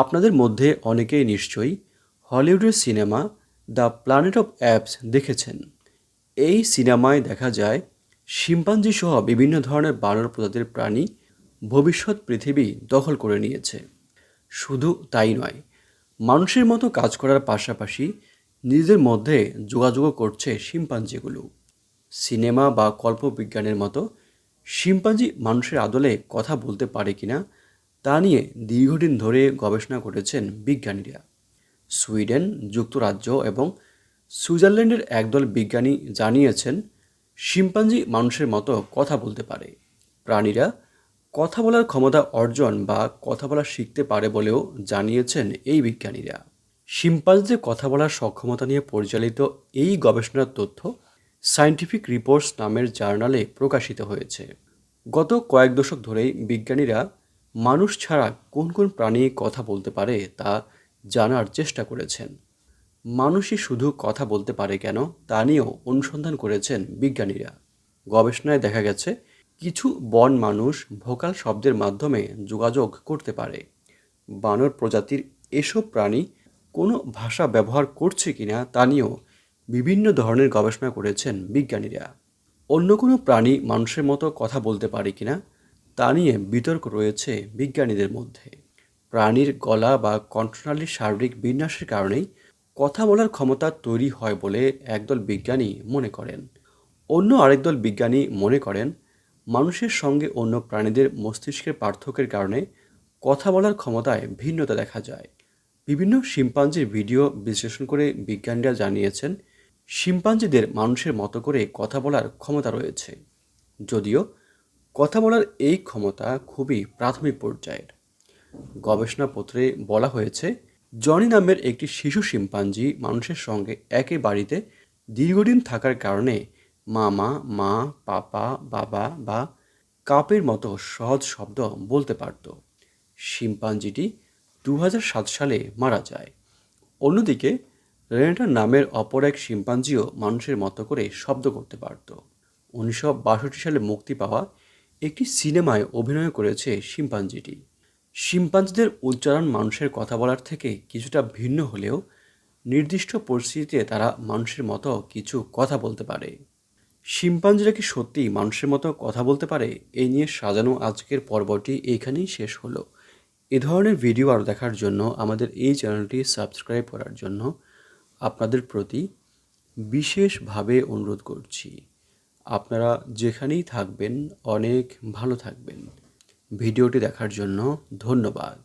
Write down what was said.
আপনাদের মধ্যে অনেকেই নিশ্চয়ই হলিউডের সিনেমা দ্য প্ল্যানেট অফ অ্যাপস দেখেছেন। এই সিনেমায় দেখা যায় শিম্পাঞ্জি সহ বিভিন্ন ধরনের বানর প্রজাতির প্রাণী ভবিষ্যৎ পৃথিবী দখল করে নিয়েছে। শুধু তাই নয়, মানুষের মতো কাজ করার পাশাপাশি নিজেদের মধ্যে যোগাযোগও করছে শিম্পাঞ্জিগুলো। সিনেমা বা কল্পবিজ্ঞানের মতো শিম্পাঞ্জি মানুষের আদলে কথা বলতে পারে কিনা তা নিয়ে দীর্ঘদিন ধরে গবেষণা করেছেন বিজ্ঞানীরা। সুইডেন, যুক্তরাজ্য এবং সুইজারল্যান্ডের একদল বিজ্ঞানী জানিয়েছেন, শিম্পাঞ্জি মানুষের মতো কথা বলতে পারে। প্রাণীরা কথা বলার ক্ষমতা অর্জন বা কথা বলা শিখতে পারে বলেও জানিয়েছেন এই বিজ্ঞানীরা। শিম্পাঞ্জিদের কথা বলার সক্ষমতা নিয়ে পরিচালিত এই গবেষণার তথ্য সায়েন্টিফিক রিপোর্টস নামের জার্নালে প্রকাশিত হয়েছে। গত কয়েক দশক ধরেই বিজ্ঞানীরা মানুষ ছাড়া কোন কোন প্রাণী কথা বলতে পারে তা জানার চেষ্টা করেছেন। মানুষই শুধু কথা বলতে পারে কেন তা নিয়েও অনুসন্ধান করেছেন বিজ্ঞানীরা। গবেষণায় দেখা গেছে, কিছু বন মানুষ ভোকাল শব্দের মাধ্যমে যোগাযোগ করতে পারে। বানর প্রজাতির এসব প্রাণী কোনো ভাষা ব্যবহার করছে কিনা তা নিয়েও বিভিন্ন ধরনের গবেষণা করেছেন বিজ্ঞানীরা। অন্য কোনো প্রাণী মানুষের মতো কথা বলতে পারে কিনা তা নিয়ে বিতর্ক রয়েছে বিজ্ঞানীদের মধ্যে। প্রাণীর গলা বা কণ্ঠনালীর শারীরিক বিন্যাসের কারণেই কথা বলার ক্ষমতা তৈরি হয় বলে একদল বিজ্ঞানী মনে করেন। অন্য আরেক দল বিজ্ঞানী মনে করেন, মানুষের সঙ্গে অন্য প্রাণীদের মস্তিষ্কের পার্থক্যের কারণে কথা বলার ক্ষমতায় ভিন্নতা দেখা যায়। বিভিন্ন শিম্পাঞ্জির ভিডিও বিশ্লেষণ করে বিজ্ঞানীরা জানিয়েছেন, শিম্পাঞ্জিদের মানুষের মতো করে কথা বলার ক্ষমতা রয়েছে। যদিও কথা বলার এই ক্ষমতা খুবই প্রাথমিক পর্যায়ের। গবেষণাপত্রে বলা হয়েছে, জনি নামের একটি শিশু শিম্পাঞ্জি মানুষের সঙ্গে একই বাড়িতে দীর্ঘদিন থাকার কারণে মামা, মা, পাপা, বাবা বা কাপের মতো সহজ শব্দ বলতে পারত। শিম্পাঞ্জিটি দু সালে মারা যায়। অন্যদিকে, রেনেটা নামের অপর এক শিম্পাঞ্জিও মানুষের মতো করে শব্দ করতে পারত। উনিশশো বাষট্টি সালে মুক্তি পাওয়া একটি সিনেমায় অভিনয় করেছে শিম্পাঞ্জিটি। শিম্পাঞ্জিদের উচ্চারণ মানুষের কথা বলার থেকে কিছুটা ভিন্ন হলেও নির্দিষ্ট পরিস্থিতিতে তারা মানুষের মতো কিছু কথা বলতে পারে। শিম্পাঞ্জিরা কি সত্যি মানুষের মতো কথা বলতে পারে? এই নিয়ে সাজানো আজকের পর্বটি এইখানেই শেষ হলো। এ ধরনের ভিডিও আরও দেখার জন্য আমাদের এই চ্যানেলটি সাবস্ক্রাইব করার জন্য আপনাদের প্রতি বিশেষভাবে অনুরোধ করছি। আপনারা যেখানেই থাকবেন অনেক ভালো থাকবেন। ভিডিওটি দেখার জন্য ধন্যবাদ।